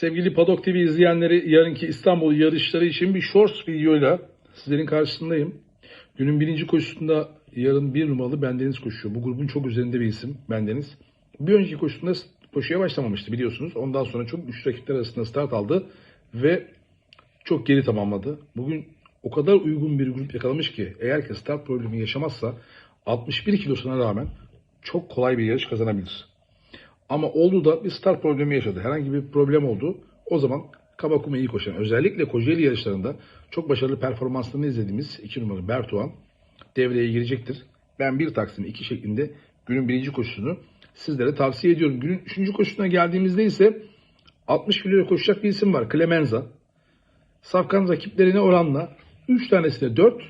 Sevgili Padok TV izleyenleri yarınki İstanbul yarışları için bir shorts videoyla sizlerin karşısındayım. Günün birinci koşusunda yarın bir numaralı Bendeniz koşuyor. Bu grubun çok üzerinde bir isim Bendeniz. Bir önceki koşusunda koşuya başlamamıştı biliyorsunuz. Ondan sonra çok güçlü rakipler arasında start aldı ve çok geri tamamladı. Bugün o kadar uygun bir grup yakalamış ki eğer ki start problemi yaşamazsa 61 kilosuna rağmen çok kolay bir yarış kazanabilir. Ama oldu da bir start problemi yaşadı. Herhangi bir problem oldu. O zaman Kabakume iyi koşan, özellikle Kocaeli yarışlarında çok başarılı performanslarını izlediğimiz 2 numaralı Bertuan devreye girecektir. Ben bir Taksim 2 şeklinde günün birinci koşusunu sizlere tavsiye ediyorum. Günün üçüncü koşusuna geldiğimizde ise 60 kiloya koşacak bir isim var. Clemenza. Safkan rakiplerine oranla 3 tanesine 4,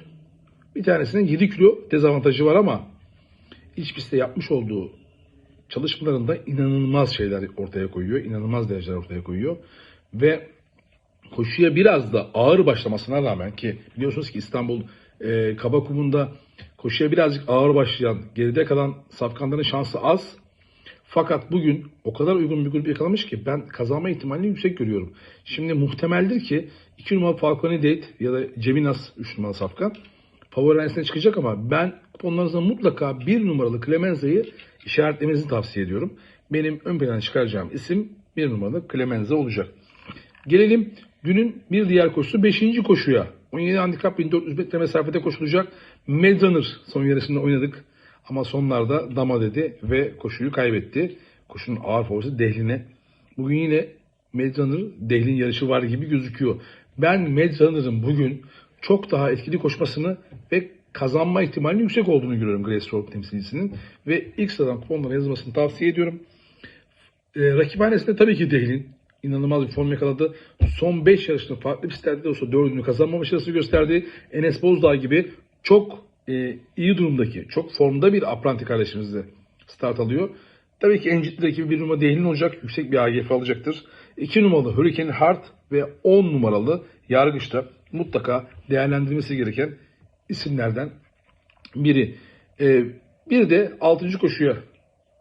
bir tanesinin 7 kilo dezavantajı var ama iç pistte yapmış olduğu çalışmalarında inanılmaz şeyler ortaya koyuyor. inanılmaz dereceler ortaya koyuyor. Ve koşuya biraz da ağır başlamasına rağmen ki biliyorsunuz ki İstanbul e, Kabakum'unda koşuya birazcık ağır başlayan, geride kalan safkanların şansı az. Fakat bugün o kadar uygun bir grup yakalamış ki ben kazanma ihtimalini yüksek görüyorum. Şimdi muhtemeldir ki 2 numaralı Falcone Date ya da Ceminas 3 numaralı safkan favori çıkacak ama ben kuponlarınızda mutlaka 1 numaralı Clemenza'yı işaretlemenizi tavsiye ediyorum. Benim ön plana çıkaracağım isim 1 numaralı Clemenza olacak. Gelelim günün bir diğer koşusu 5. koşuya. 17 handikap 1400 metre mesafede koşulacak. Medrunner son yarışında oynadık. Ama sonlarda dama dedi ve koşuyu kaybetti. Koşunun ağır favorisi Dehlin'e. Bugün yine Medrunner Dehlin yarışı var gibi gözüküyor. Ben Medrunner'ın bugün çok daha etkili koşmasını ve kazanma ihtimalinin yüksek olduğunu görüyorum Grace temsilcisinin. Ve ilk sıradan kuponlara yazılmasını tavsiye ediyorum. E, rakiphanesinde tabii ki Dehlin inanılmaz bir form yakaladı. Son 5 yarışta farklı pistlerde de olsa 4'ünü kazanma başarısı gösterdi. Enes Bozdağ gibi çok e, iyi durumdaki, çok formda bir apranti kardeşimiz de start alıyor. Tabii ki en ciddi rakibi bir numara Dehlin olacak. Yüksek bir AGF alacaktır. 2 numaralı Hurricane Heart ve 10 numaralı Yargıç'ta mutlaka değerlendirilmesi gereken isimlerden biri. E, bir de 6. koşuya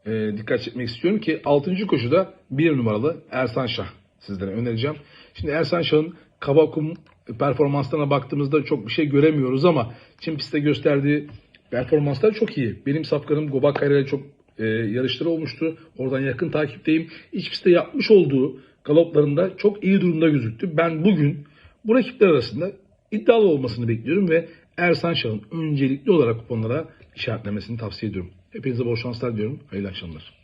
e, dikkat çekmek istiyorum ki 6. koşuda 1 numaralı Ersan Şah sizlere önereceğim. Şimdi Ersan Şah'ın Kabakum performanslarına baktığımızda çok bir şey göremiyoruz ama Çin pistte gösterdiği performanslar çok iyi. Benim safkanım Gobak Kayra çok e, yarışları olmuştu. Oradan yakın takipteyim. İç pistte yapmış olduğu galoplarında çok iyi durumda gözüktü. Ben bugün bu rakipler arasında iddialı olmasını bekliyorum ve Ersan Şah'ın öncelikli olarak kuponlara işaretlemesini tavsiye ediyorum. Hepinize bol şanslar diyorum. Hayırlı akşamlar.